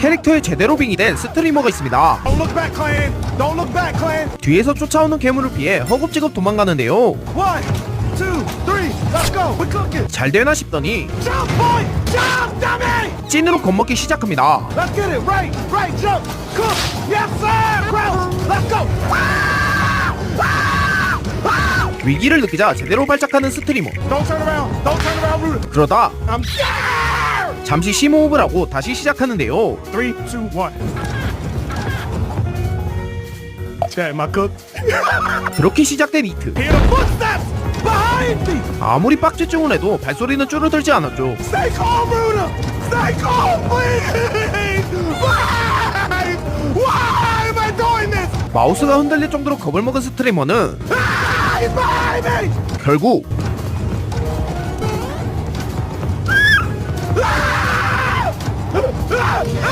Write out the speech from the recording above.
캐릭터에 제대로 빙의된 스트리머가 있습니다. 뒤에서 쫓아오는 괴물을 피해 허겁지겁 도망가는데요. 잘 되나 싶더니. 찐으로 겁먹기 시작합니다. Ah! Ah! Ah! 위기를 느끼자 제대로 발작하는 스트리머. 그러다. 잠시 심호흡을 하고 다시 시작하는데요. Three, two, one. Chat, my cook. 그렇게 시작된 이트. Hear the footsteps behind me. 아무리 빡지증을 해도 발소리는 줄어들지 않았죠. Stay calm, Ruda. Stay calm, please. Why? Why am I doing this? 마우스가 흔들릴 정도로 겁을 먹은 스트리머는 Ah, he's behind me. 결국 Ah! Ah!